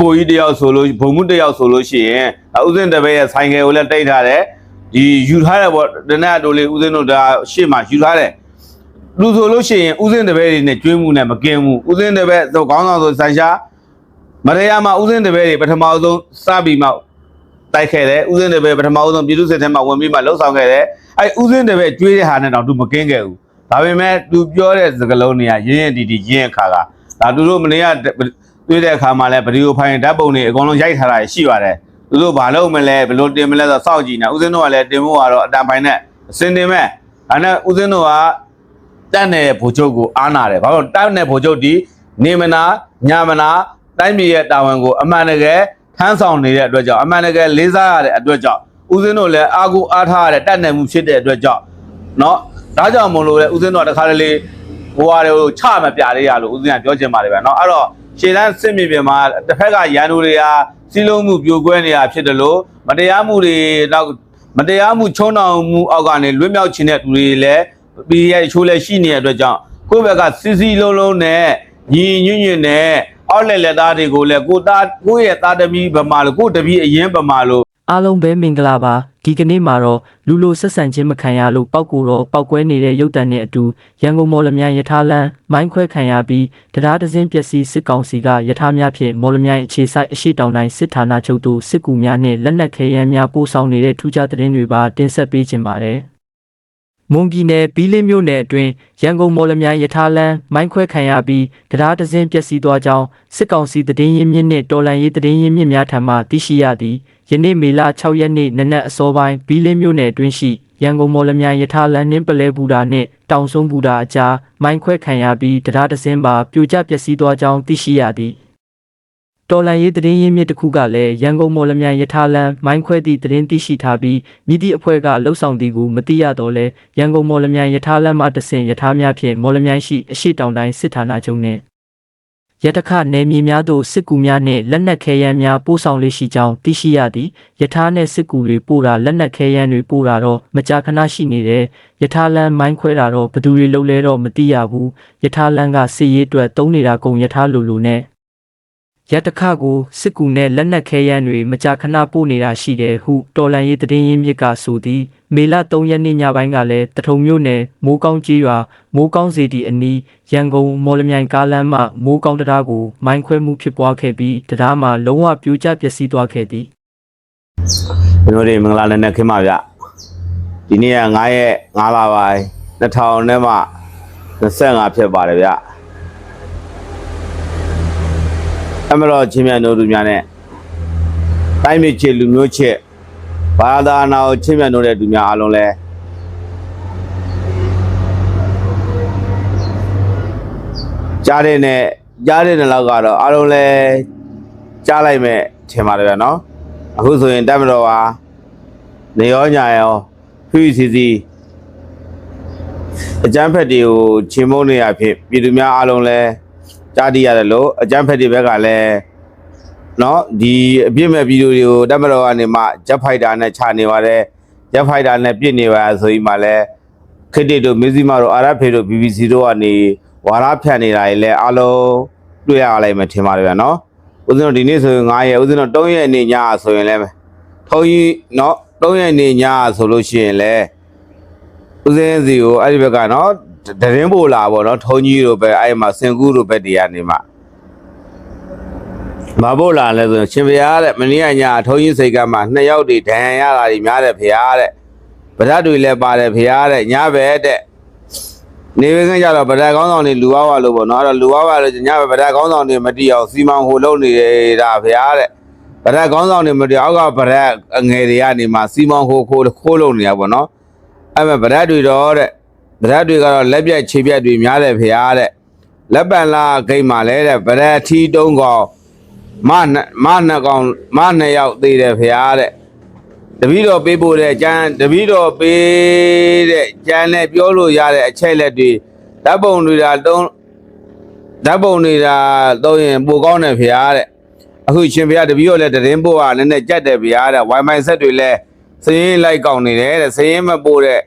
ဘိုလ်ကြီးတယောက်ဆိုလို့ဘုံမှုတယောက်ဆိုလို့ရှိရင်ဥစဉ်တပည့်ရဲ့ဆိုင်ကယ်ကိုလည်းတိတ်ထားတယ်ဒီယူထားတယ်ပေါ့တနက်တို့လေးဥစဉ်တို့ဒါရှေ့မှာယူထားတယ်လူဆိုလို့ရှိရင်ဥစဉ်တပည့်တွေနဲ့ကျွေးမှုနဲ့မကင်းဘူးဥစဉ်တပည့်ဆိုခေါင်းဆောင်ဆိုဆန်ရှားမရရမှာဥစဉ်တပည့်တွေပထမဆုံးစပြီးမှတိုက်ခဲ့တယ်ဥစဉ်တပည့်ပထမဆုံးပြည်သူစစ်ထဲမှာဝင်ပြီးမှလှုပ်ဆောင်ခဲ့တယ်အဲဥစဉ်တပည့်ကျွေးတဲ့ဟာနဲ့တော့သူမကင်းခဲ့ဘူးဒါပေမဲ့သူပြောတဲ့စကားလုံးတွေကရင်းရင်တီတီရင်းခါကဒါသူတို့မနေရ တွေ့တဲ့အခါမှာလည်းဗီဒီယိုဖိုင်ဓာတ်ပုံတွေအကုန်လုံးရိုက်ထားတာရှိပါတယ်သူတို့ဘာလုပ်မလဲဘယ်လိုတင်မလဲဆိုတော့စောင့်ကြည့်နေဦးစင်းတို့ကလည်းတင်ဖို့ကတော့အတန်ပိုင်နဲ့အစင်တင်မဲ့အဲ့နဲ့ဦးစင်းတို့ကတက်တဲ့ဗိုလ်ချုပ်ကိုအားနာတယ်ဘာလို့တက်တဲ့ဗိုလ်ချုပ်ဒီနေမနာညမနာတိုင်းပြည်ရဲ့တာဝန်ကိုအမှန်တကယ်ထမ်းဆောင်နေတဲ့အတွက်ကြောင့်အမှန်တကယ်လေးစားရတဲ့အတွက်ကြောင့်ဦးစင်းတို့လည်းအားကိုအားထားရတဲ့တက်နေမှုဖြစ်တဲ့အတွက်ကြောင့်เนาะဒါကြောင့်မလို့လေဦးစင်းတို့ကတခါတလေဘဝတွေကိုချမပြလေးရလို့ဦးစင်းကပြောချင်ပါတယ်ဗျာเนาะအဲ့တော့ ရှေ့တန်းစစ်မြေပြင်မှာတစ်ဖက်ကရန်သူတွေကစီးလုံးမှုပြိုကွဲနေတာဖြစ်တယ်လို့မတရားမှုတွေတော့မတရားမှုချုံနှောင်မှုအောက်ကနေလွတ်မြောက်ခြင်းတဲ့သူတွေလည်းပြီးရချိုးလည်းရှိနေတဲ့အတွက်ကြောင့်ကိုယ့်ဘက်ကစီစီလုံးလုံးနဲ့ညီညွတ်ညွတ်နဲ့အောက်လက်လက်သားတွေကိုလည်းကိုသားကိုယ့်ရဲ့သားသမီးဗမာလို့ကိုယ့်တပည့်အရင်ဗမာလို့ အားလုံးပဲမင်္ဂလာပါဒီကနေ့မှာတော့လူလိုဆက်ဆံခြင်းမခံရလို့ပောက်ကိုတော့ပောက်ကွဲနေတဲ့ရုပ်တံနဲ့အတူရန်ကုန်မော်လမြိုင်ယထာလန်မိုင်းခွဲခံရပြီးတရားဒဇင်းပျက်စီးစစ်ကောင်စီကယထာများဖြင့်မော်လမြိုင်အခြေဆိုင်အရှိတောင်တိုင်းစစ်ဌာနချုပ်သို့စစ်ကူများနဲ့လက်နက်ခဲယမ်းများပို့ဆောင်နေတဲ့ထူးခြားသတင်းတွေပါတင်ဆက်ပေးခြင်းပါတယ်မွန်ပြည်နယ်ဘီလင်းမြို့နယ်အတွင်းရန်ကုန်မော်လမြိုင်ယထာလန်မိုင်းခွဲခံရပြီးတရားဒဇင်းပျက်စီးသွားကြောင်းစစ်ကောင်စီတည်င်းရင်းမြစ်နှင့်တော်လန်ရေးတည်င်းရင်းမြစ်များထံမှသိရှိရသည် ယနေ့မေလ6ရက်နေ့နနက်အစောပိုင်းဘီလင်းမြို့နယ်အတွင်းရှိရန်ကုန်မော်လမြိုင်ယထာလန်နှင်းပလဲဘူတာနှင့်တောင်ဆုံးဘူတာအကြားမိုင်းခွဲခံရပြီးတရားဒဇင်းပါပြိုကျပျက်စီးသွားကြောင်းသိရှိရသည်တော်လန်ရေးသတင်းရင်းမြစ်တစ်ခုကလည်းရန်ကုန်မော်လမြိုင်ယထာလန်မိုင်းခွဲသည့်သတင်းသိရှိထားပြီးမြစ်သည့်အဖွဲ့ကလှုပ်ဆောင်သည်ကိုမသိရတော့လဲရန်ကုန်မော်လမြိုင်ယထာလန်မှတဆင်ယထာများဖြင့်မော်လမြိုင်ရှိအရှိတောင်တိုင်းစစ်ဌာနချုပ်နှင့် ယတခနယ်မြေများသို့စစ်ကူများနှင့်လက်နက်ခဲယမ်းများပို့ဆောင်လေးရှိကြောင်းသိရှိရသည်ယထာနှင့်စစ်ကူတွေပို့တာလက်နက်ခဲယမ်းတွေပို့တာတော့မကြာခဏရှိနေတယ်ယထာလန်မိုင်းခွဲတာတော့ဘယ်သူတွေလုပ်လဲတော့မသိရဘူးယထာလန်ကစစ်ရေးအတွက်တုံးနေတာကုန်ယထာလိုလိုနဲ့ ရတခကိုစစ်ကူနဲ့လက်နက်ခဲယမ်းတွေမကြာခဏပို့နေတာရှိတယ်ဟုတော်လန်ရေးသတင်းရင်းမြစ်ကဆိုသည်မေလ3ရက်နေ့ညပိုင်းကလည်းတထုံမြို့နယ်မိုးကောင်းကြီးရွာမိုးကောင်းစီတီအနီးရန်ကုန်မော်လမြိုင်ကားလမ်းမှမိုးကောင်းတရားကိုမိုင်းခွဲမှုဖြစ်ပွားခဲ့ပြီးတရားမှာလုံးဝပြိုကျပျက်စီးသွားခဲ့သည်ကျွန်တော်တို့မင်္ဂလာလည်းနဲ့ခင်ပါဗျဒီနေ့က9ရက်9လပိုင်း2000နဲ့မှ25ဖြစ်ပါတယ်ဗျ အမတော်ချင်းမြတ်တို့လူများနဲ့တိုင်းမြေချစ်လူမျိုးချစ်ဘာသာနာကိုချင်းမြတ်တို့တဲ့လူများအားလုံးလဲကြားတဲ့နဲ့ကြားတဲ့နဲ့လောက်ကတော့အားလုံးလဲကြားလိုက်မဲ့ထင်ပါတယ်ဗျနော်အခုဆိုရင်တက်မတော်ပါနေရောညာရောဖိစီစီအကျန်းဖက်တွေကိုချင်းမုန်းနေရဖြစ်ပြည်သူများအားလုံးလဲ ကြားသိရတယ်လို့အကျန်းဖက်တွေဘက်ကလည်းနော်ဒီအပြစ်မဲ့ဗီဒီယိုတွေကိုတမတော်ကနေမှဂျက်ဖိုက်တာနဲ့ခြာနေပါတယ်ဂျက်ဖိုက်တာနဲ့ပြစ်နေပါဆိုပြီးမှလည်းခစ်တီတို့မီဇီမာတို့ RF တို့ BBC တို့ကနေဝါရဖြန့်နေတာတွေလည်းအလုံးတွေ့ရလိုက်မှထင်ပါတယ်ဗျာနော်ဦးဇင်းတို့ဒီနေ့ဆိုရင်9ရက်ဦးဇင်းတို့3ရက်နေညဆိုရင်လည်းထုံးကြီးနော်3ရက်နေညဆိုလို့ရှိရင်လည်းဦးဇင်းစီကိုအဲ့ဒီဘက်ကနော် တရင်ပိုလာပေါ့နော်ထုံးကြီးတို့ပဲအဲ့မှာစင်ကူးတို့ပဲတရားနေမှာမဘို့လာလဲဆိုရှင်ဘုရားတဲ့မနေ့ကညထုံးကြီးစိတ်ကမှနှစ်ယောက်တည်းဒဏ်ရတာကြီးများတယ်ဘုရားတဲ့ဗဒတ်တွေလည်းပါတယ်ဘုရားတဲ့ညပဲတဲ့နေဝင်ကြတော့ဗဒတ်ကောင်းဆောင်တွေလူဝဝလို့ပေါ့နော်အဲ့တော့လူဝဝလို့ညပဲဗဒတ်ကောင်းဆောင်တွေမတိအောင်စီမံဟိုလုပ်နေတာဘုရားတဲ့ဗရက်ခေါင်းဆောင်တွေမတရားကဗရက်အငယ်တွေကနေမှစီမောင်းခိုးခိုးခိုးလုံနေတာပေါ့နော်အဲ့မဲ့ဗရက်တွေတော့တဲ့ တဲ့ဗဒတ်တွေကတော့လက်ပြက်ခြေပြက်တွေများတယ်ဗျာတဲ့လက်ပံလာဂိတ်မှာလဲတဲ့ဗဒတ်ထီတုံးကောင်မနှစ်မနှစ်ကောင်မနှစ်ယောက်သေးတယ်ဗျာတဲ့တပီတော့ပေးဖို့တဲ့ကျန်းတပီတော့ပေးတဲ့ကျန်းနဲ့ပြောလို့ရတဲ့အချက်လက်တွေဓာတ်ပုံတွေဒါတုံးဓာတ်ပုံတွေဒါသုံးရင်ပိုကောင်းတယ်ဖေရတဲ့အခုရှင်ဖေရတပီတော့လည်းတရင်ပို့ကလည်းနဲ့ကြက်တယ်ဖေရတဲ့ Wi-Fi ဆက်တွေလည်းစရင်လိုက်ကောင်းနေတယ်တဲ့စရင်မပို့တဲ့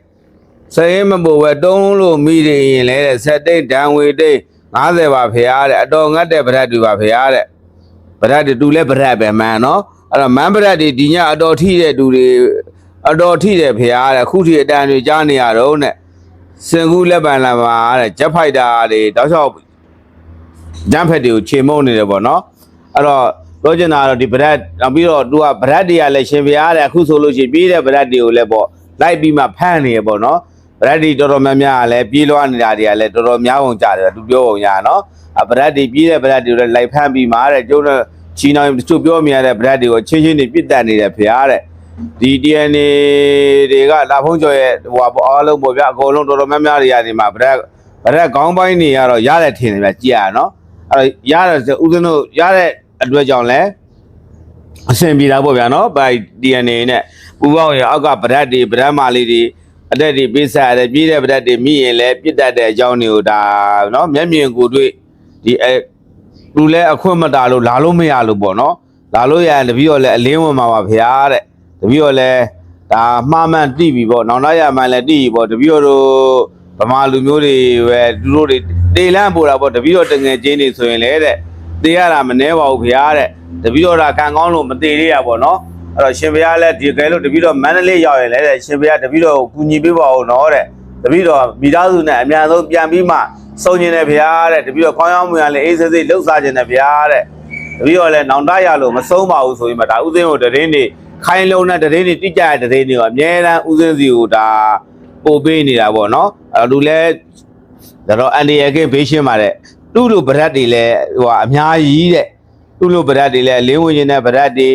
စရင်မပို့ပဲတုံးလို့မိနေရင်လည်းတဲ့ဆက်တိတ်ဒံဝေတိတ်90ပါဖေရတဲ့အတော်ငတ်တဲ့ဗရက်တွေပါဖေရတဲ့ဗရက်တွေတူလဲဗရက်ပဲမှန်နော်အဲ့တော့မန်ဗရက်တွေဒီညအတော်ထိတဲ့သူတွေအတော်ထိတဲ့ဖရားတဲ့အခုထိအတန်တွေကြားနေရတော့နဲ့စင်ကူလက်ပံလာပါတဲ့ဂျက်ဖိုက်တာတွေတောက်လျှောက်ဂျမ်ဖက်တွေကိုခြေမုံနေတယ်ပေါ့နော်အဲ့တော့ပြောချင်တာကတော့ဒီဗရက်နောက်ပြီးတော့သူကဗရက်တွေကလည်းရှင်ဖရားတဲ့အခုဆိုလို့ရှိရင်ပြေးတဲ့ဗရက်တွေကိုလည်းပေါ့လိုက်ပြီးမှဖမ်းနေရပေါ့နော် ဗရက်ဒီတော်တော်များများကလည်းပြေးလွှားနေတာတွေကလည်းတော်တော်များပုံကြတယ်သူပြောပုံရနော်အဗရက်ဒီပြေးတဲ့ဗရက်တွေလည်းလိုက်ဖမ်းပြီးမှတဲ့ကျုပ်တို့ချီနောင်သူပြောမြင်ရတဲ့ဗရက်တွေကိုချင်းချင်းတွေပြစ်တက်နေတယ်ဖရားတဲ့ဒီ DNA တွေကလာဖုံးကျော်ရဲ့ဟိုပါအားလုံးပေါ့ဗျာအကုန်လုံးတော်တော်များများတွေကနေမှဗရက်ဗရက်ခေါင်းပိုင်းတွေကတော့ရတဲ့ထင်တယ်ဗျကြည်ရနော်အဲ့တော့ရတဲ့ဦးဇင်းတို့ရတဲ့အတွက်ကြောင့်လဲအဆင်ပြေတာပေါ့ဗျာနော် by DNA နဲ့ပူပေါင်းရအောက်ကဗရက်တွေဗရက်မာလေးတွေ အတက်တွေပေးဆက်ရတယ်ပြည်တဲ့ပဒတ်တွေမိရင်လည်းပြစ်တတ်တဲ့အကြောင်းတွေကိုဒါနော်မျက်မြင်ကိုတွေ့ဒီအဲသူလည်းအခွင့်မတာလို့လာလို့မရလို့ပေါ့နော်လာလို့ရရင်တပည့်တော်လည်းအလင်းဝင်မှာပါဗျာတဲ့တပည့်တော်လည်းဒါမှားမှန်တိပြီပေါ့နောင်တရမှန်လည်းတိပြီပေါ့တပည့်တော်တို့ဗမာလူမျိုးတွေပဲသူတို့တွေတေလန့်ပို့တာပေါ့တပည့်တော်တငယ်ချင်းတွေဆိုရင်လည်းတဲ့တေရတာမနှဲပါဘူးဗျာတဲ့တပည့်တော်ကကံကောင်းလို့မတေသေးရပါဘောနော် အဲ့တော့ရှင်ဘုရားလည်းဒီကဲလို့တပည့်တော်မန္တလေးရောက်ရင်လည်းတဲ့ရှင်ဘုရားတပည့်တော်ကိုကူညီပေးပါဦးနော်တဲ့တပည့်တော်မိသားစုနဲ့အများဆုံးပြန်ပြီးမှစုံကျင်တယ်ဘုရားတဲ့တပည့်တော်ကောင်းကောင်းမွန်ရလည်းအေးဆေးဆေးလှုပ်ရှားကျင်တယ်ဘုရားတဲ့တပည့်တော်လည်းနောင်တရလို့မဆုံးပါဘူးဆိုရင်မှဒါဥစဉ်ကိုတရင်နေခိုင်းလုံးနဲ့တရင်နေတိကျတဲ့တရင်တွေကိုအမြဲတမ်းဥစဉ်စီကိုဒါပို့ပေးနေတာပေါ့နော်အဲ့တော့လူလည်းဒါတော့အန်ဒီရကင်းဘေးရှင်းပါတဲ့သူ့လိုဗရက်တွေလည်းဟိုဟာအများကြီးတဲ့သူ့လိုဗရက်တွေလည်းအလင်းဝင်နေတဲ့ဗရက်တွေ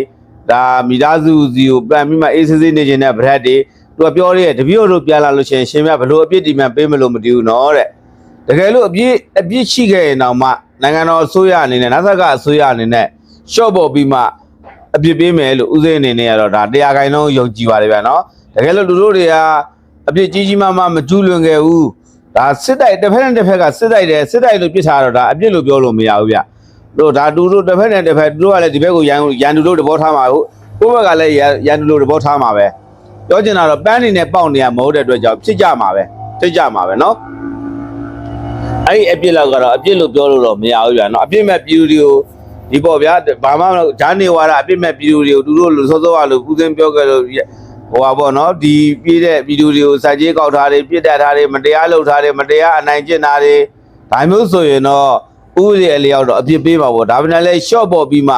ဒါမိသားစုစီကိုပြန်ပြီးမှအေးဆေးဆေးနေခြင်းတဲ့ဗရက်တွေသူကပြောရဲတပည့်တော်တို့ပြန်လာလို့ရှိရင်ရှင်မြတ်ဘလို့အပြစ်ဒီမှပေးမလို့မတည်ဘူးနော်တဲ့တကယ်လို့အပြစ်အပြစ်ရှိခဲ့ရင်တော့မှနိုင်ငံတော်အစိုးရအနေနဲ့နောက်ဆက်ကအစိုးရအနေနဲ့ရှော့ပေါ်ပြီးမှအပြစ်ပေးမယ်လို့ဥစဉ်အနေနဲ့ကတော့ဒါတရားခိုင်လုံးယုံကြည်ပါတယ်ဗျာနော်တကယ်လို့လူတို့တွေကအပြစ်ကြီးကြီးမားမားမကျူးလွန်ခဲ့ဘူးဒါစစ်တိုက်တစ်ဖက်နဲ့တစ်ဖက်ကစစ်တိုက်တယ်စစ်တိုက်လို့ပြစ်ထားတော့ဒါအပြစ်လို့ပြောလို့မရဘူးဗျ တို့ဒါတူတို့တစ်ဖက်နဲ့တစ်ဖက်သူတို့ကလည်းဒီဘက်ကိုရန်ရန်တူတို့တဘောထားမှာဟုတ်ကိုယ့်ဘက်ကလည်းရန်ရန်တူတို့တဘောထားမှာပဲပြောချင်တာတော့ပန်းနေနဲ့ပေါက်နေရမဟုတ်တဲ့အတွက်ကြောင့်ဖြစ်ကြမှာပဲဖြစ်ကြမှာပဲเนาะအဲ့ဒီအပြစ်လောက်ကတော့အပြစ်လို့ပြောလို့တော့မရဘူးဗျာเนาะအပြစ်မဲ့ပြည်သူတွေကိုဒီပေါ့ဗျာဘာမှမဂျာနေဝါဒအပြစ်မဲ့ပြည်သူတွေကိုသူတို့လိုစောစောကလိုဦးစင်းပြောခဲ့လို့ဟိုပါပေါ့เนาะဒီပြည်တဲ့ပြည်သူတွေကိုစာကြေးကောက်ထားတွေပြစ်တက်ထားတွေမတရားလုပ်ထားတွေမတရားအနိုင်ကျင့်တာတွေဒါမျိုးဆိုရင်တော့ ဥပဒေအလျောက်တော့အပြစ်ပေးပါဗောဒါပေမဲ့လည်း short ပေါ်ပြီးမှ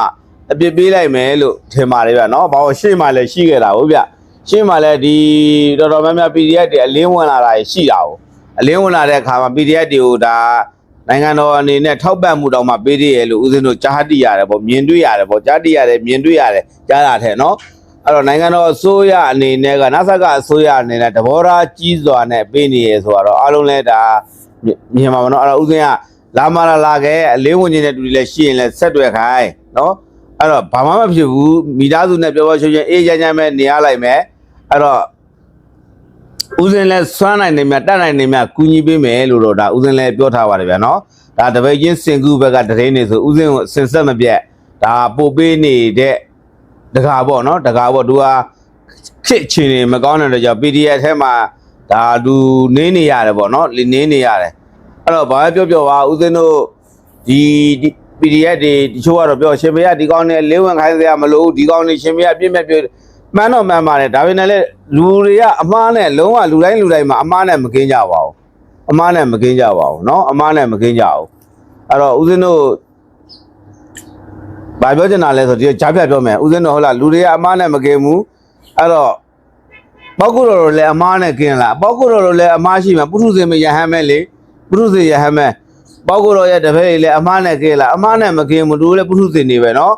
အပြစ်ပေးလိုက်မယ်လို့ထင်ပါတယ်ဗျာနော်ဘာလို့ရှေ့မှာလည်းရှိခဲ့တာဟုတ်ဗျရှေ့မှာလည်းဒီတော်တော်များများ PDF တွေအလင်းဝင်လာတာရှိတာဟုတ်အလင်းဝင်လာတဲ့အခါမှာ PDF တွေကိုဒါနိုင်ငံတော်အနေနဲ့ထောက်ပံ့မှုတောင်မှပေးသေးရလို့ဦးဇင်းတို့ကြားတိရတယ်ဗောမြင်တွေ့ရတယ်ဗောကြားတိရတယ်မြင်တွေ့ရတယ်ကြားတာထဲနော်အဲ့တော့နိုင်ငံတော်အစိုးရအနေနဲ့ကနာဆာကအစိုးရအနေနဲ့တဘောထားကြီးစွာနဲ့ပေးနေရဆိုတော့အားလုံးလဲဒါမြင်ပါမနော်အဲ့တော့ဦးဇင်းက လာမလာလာခဲ့အလေးဝင်နေတဲ့တူတွေလည်းရှိရင်လည်းဆက်တွေ့ခိုင်းနော်အဲ့တော့ဘာမှမဖြစ်ဘူးမိသားစုနဲ့ပြောပြောချင်းချင်းအေးချမ်းချမ်းပဲနေရလိုက်မယ်အဲ့တော့ဦးစင်းလည်းစွမ်းနိုင်နေမြတ်တတ်နိုင်နေမြတ်ကူညီပေးမယ်လို့တော့ဒါဦးစင်းလည်းပြောထားပါတယ်ဗျာနော်ဒါတပိတ်ချင်းစင်ကူဘက်ကတရင်နေဆိုဦးစင်းကိုစင်ဆက်မပြတ်ဒါပို့ပေးနေတဲ့တကားပေါ့နော်တကားပေါ့သူဟာခစ်ချင်နေမကောင်းတဲ့တော့ကြောင့် PDF ထဲမှာဒါလူနင်းနေရတယ်ပေါ့နော်နင်းနေရတယ် အဲ့တော့ဘာပဲပြောပြောပါဦးဇင်းတို့ဒီဒီ PDF တွေတချို့ကတော့ပြောရှင်မရဒီကောင်းနဲ့လေးဝင်ခိုင်းစရာမလိုဘူးဒီကောင်းနေရှင်မရပြည့်မဲ့ပြည့်မှန်တော့မှန်ပါတယ်ဒါပေမဲ့လည်းလူတွေကအမားနဲ့လုံးဝလူတိုင်းလူတိုင်းမှာအမားနဲ့မကင်းကြပါဘူးအမားနဲ့မကင်းကြပါဘူးเนาะအမားနဲ့မကင်းကြဘူးအဲ့တော့ဦးဇင်းတို့ဘာပြောချင်တာလဲဆိုတော့ဒီကြားပြပြောမယ်ဦးဇင်းတို့ဟုတ်လားလူတွေကအမားနဲ့မကင်းဘူးအဲ့တော့ပောက်ကုတော်တို့လည်းအမားနဲ့ကင်းလားပောက်ကုတော်တို့လည်းအမားရှိမှာပုထုဇဉ်မယဟမ်းမဲ့လေ ပုထုဇဉ်ရဟမဲပောက်ကိုတော်ရဲ့တပည့်ကြီးလည်းအမားနဲ့ကဲလာအမားနဲ့မကင်းဘူးသူလည်းပုထုဇဉ်နေပဲเนาะ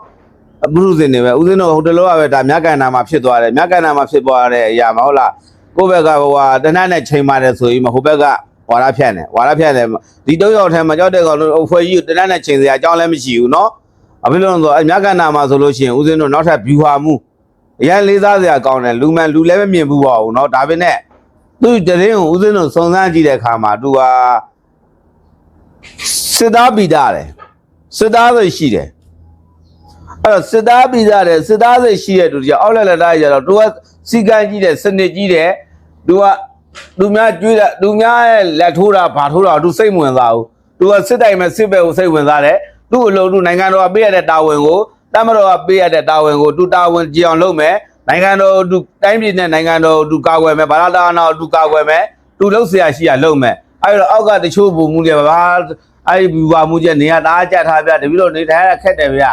ပုထုဇဉ်နေပဲဦးဇင်းတို့ဟိုတလောကပဲဒါမြတ်ကန်နာမှာဖြစ်သွားတယ်မြတ်ကန်နာမှာဖြစ်သွားတဲ့အရာမဟုတ်လားကိုယ့်ဘက်ကဟိုဟာတနတ်နဲ့ချိန်ပါတယ်ဆိုရင်ဟိုဘက်ကဝါရဖြန့်တယ်ဝါရဖြန့်တယ်ဒီတော့ရောက်ထဲမှာကြောက်တဲ့ကောင်တို့အဖွဲကြီးတနတ်နဲ့ချိန်စရာအကြောင်းလည်းမရှိဘူးเนาะအဖြစ်လို့ဆိုအမြတ်ကန်နာမှာဆိုလို့ရှိရင်ဦးဇင်းတို့နောက်ထပ် view ဟာမှုအရင်လေးစားစရာကောင်းတယ်လူမှန်လူလည်းမမြင်ဘူးပါဘူးเนาะဒါပေမဲ့သူတရင်ကိုဦးဇင်းတို့စုံစမ်းကြည့်တဲ့အခါမှာသူဟာ စစ်သားပိတာတယ်စစ်သားစိတ်ရှိတယ်အဲ့တော့စစ်သားပိတာတယ်စစ်သားစိတ်ရှိတဲ့သူတွေကအောက်လက်လက်သားကြီးကြတော့သူကစီကံကြီးတယ်စနစ်ကြီးတယ်သူကသူများကြွေးတာသူများရဲ့လက်ထိုးတာဘာထိုးတာသူစိတ်ဝင်စားဘူးသူကစစ်တိုင်မဲ့စစ်ဘက်ကိုစိတ်ဝင်စားတယ်သူ့အလုံးသူနိုင်ငံတော်ကပေးရတဲ့တာဝန်ကိုတမတော်ကပေးရတဲ့တာဝန်ကိုသူတာဝန်ကြည်အောင်လုပ်မယ်နိုင်ငံတော်သူတိုင်းပြည်နဲ့နိုင်ငံတော်သူကာကွယ်မယ်ဘာသာတရားနာသူကာကွယ်မယ်သူလှုပ်ဆရာရှိရလှုပ်မယ် အဲ့တော့အောက်ကတချို့ပုံမှုတွေဘာအဲ့ဒီဘူဝမှုချက်နေရတာကြက်ထားပြတပြီးတော့နေထိုင်ရခက်တယ်ဗျာ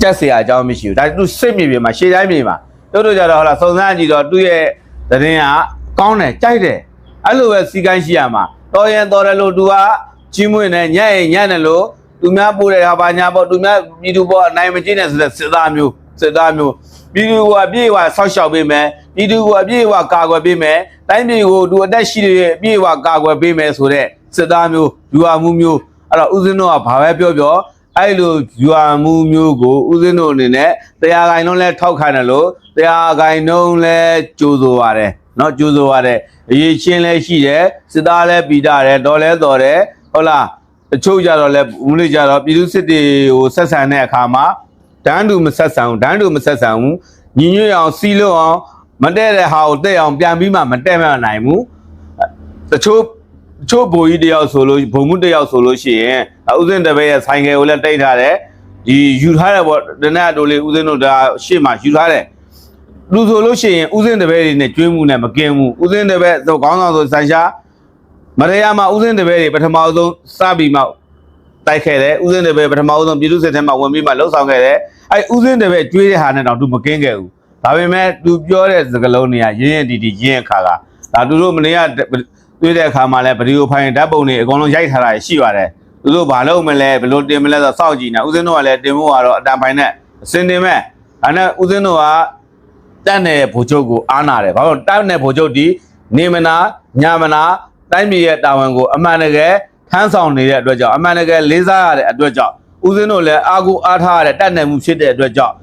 ကြက်เสียအကြောင်းမရှိဘူးဒါသူစိတ်မြေပြင်မှာရှေ့တိုင်းမြေမှာတို့တို့ကြတော့ဟလာစုံစမ်းကြည့်တော့သူ့ရဲ့သတင်းကကောင်းတယ်ကြိုက်တယ်အဲ့လိုပဲစီကိုင်းရှိရမှာတော်ရင်တော်တယ်လို့သူကကြီးမွေးနေညံ့ရင်ညံ့တယ်လို့သူများပို့တဲ့ဟာပါညာပေါ့သူများပြည်သူပေါ့အနိုင်မကျင်းတဲ့ဆိုတဲ့စစ်သားမျိုးစစ်သားမျိုးပြည်သူကအပြည့်အဝဆောက်ရှောက်ပေးမယ် ပြည်သူကိုအပြည့်အဝကာကွယ်ပေးမယ်တိုင်းပြည်ကိုသူအသက်ရှိတွေအပြည့်အဝကာကွယ်ပေးမယ်ဆိုတဲ့စစ်သားမျိုးယူအမှုမျိုးအဲ့တော့ဦးဇင်းတို့ကဘာပဲပြောပြောအဲ့လိုယူအမှုမျိုးကိုဦးဇင်းတို့အနေနဲ့တရားဂိုင်လုံးလဲထောက်ခံတယ်လို့တရားဂိုင်လုံးလဲကြိုးဆိုပါတယ်နော်ကြိုးဆိုရတယ်အရေးချင်းလဲရှိတယ်စစ်သားလဲပြီးတာတယ်တော်လဲတော်တယ်ဟုတ်လားအချို့ကြတော့လဲဦးလေးကြတော့ပြည်သူစစ်တွေကိုဆက်ဆံတဲ့အခါမှာဒန်းတူမဆက်ဆံဘူးဒန်းတူမဆက်ဆံဘူးညီညွတ်အောင်စီလို့အောင် မတည့်တဲ့ဟာကိုတဲ့အောင်ပြန်ပြီးမှမတည့်မနိုင်ဘူးတချို့တချို့ဘိုလ်ကြီးတယောက်ဆိုလို့ဘုံမှုတယောက်ဆိုလို့ရှိရင်ဥစဉ်တပည့်ရဲ့ဆိုင်ကယ်ကိုလည်းတိတ်ထားတယ်ဒီယူထားတယ်ပေါ့ဒနက်တို့လေးဥစဉ်တို့ဒါရှေ့မှာယူထားတယ်လူဆိုလို့ရှိရင်ဥစဉ်တပည့်တွေနဲ့ကျွေးမှုနဲ့မကင်းဘူးဥစဉ်တပည့်ဆိုခေါင်းဆောင်ဆိုဆန်ရှားမရရမှာဥစဉ်တပည့်တွေပထမဆုံးစပြီးမှတိုက်ခဲ့တယ်ဥစဉ်တပည့်ပထမဆုံးပြည်သူစစ်ထဲမှာဝင်ပြီးမှလှုပ်ဆောင်ခဲ့တယ်အဲဥစဉ်တပည့်ကျွေးတဲ့ဟာနဲ့တော့သူမကင်းခဲ့ဘူး ဒါပေမဲ့သူပြောတဲ့စကားလုံးတွေကရင်းရင်တီတီရင်းခါခါဒါသူတို့မနေရ တွေ့တဲ့အခါမှာလည်းဗီဒီယိုဖိုင်ဓာတ်ပုံတွေအကုန်လုံးရိုက်ထားတာရှိပါတယ်သူတို့ဘာလုပ်မလဲဘယ်လိုတင်မလဲဆိုတော့စောင့်ကြည့်နေဦးစင်းတို့ကလည်းတင်ဖို့ကတော့အတန်ပိုင်နဲ့အစင်တင်မဲ့အဲ့နဲ့ဦးစင်းတို့ကတက်တဲ့ဗိုလ်ချုပ်ကိုအားနာတယ်ဘာလို့တက်တဲ့ဗိုလ်ချုပ်ဒီနေမနာညမနာတိုင်းပြည်ရဲ့တာဝန်ကိုအမှန်တကယ်ထမ်းဆောင်နေတဲ့အတွက်ကြောင့်အမှန်တကယ်လေးစားရတဲ့အတွက်ကြောင့်ဦးစင်းတို့လည်းအားကိုအားထားရတဲ့တက်နေမှုဖြစ်တဲ့အတွက်ကြောင့်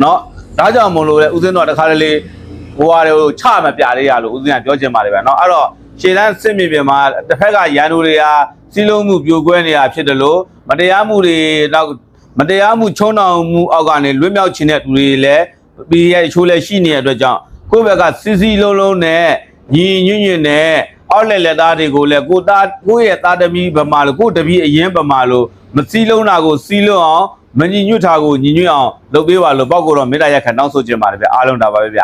เนาะ ဒါကြောင့်မလို့လေဦးစင်းတော့တခါတလေဟိုဟာတွေကိုချမပြလေးရလို့ဦးစင်းကပြောချင်ပါတယ်ဗျာနော်အဲ့တော့ရှေ့တန်းစစ်မြေပြင်မှာတစ်ဖက်ကရန်သူတွေကစီးလုံးမှုပြိုကွဲနေတာဖြစ်တယ်လို့မတရားမှုတွေနောက်မတရားမှုချုံနှောင်မှုအောက်ကနေလွတ်မြောက်ခြင်းတဲ့သူတွေလည်းပြည်ရဲ့ချိုးလည်းရှိနေတဲ့အတွက်ကြောင့်ကိုယ့်ဘက်ကစီစီလုံးလုံးနဲ့ညီညွတ်ညွတ်နဲ့အောက်လက်လက်သားတွေကိုလည်းကိုသားကိုယ့်ရဲ့သားသမီးဗမာလို့ကိုတပည့်အရင်ဗမာလို့မစည်းလုံးတာကိုစီးလုံးအောင် မညီညွတ်တာကိုညီညွတ်အောင်လုပ်ပေးပါလို့ပောက်ကိုတော့မေတ္တာရက်ခံတောင်းဆိုချင်ပါတယ်ဗျအားလုံးဒါပါပဲဗျ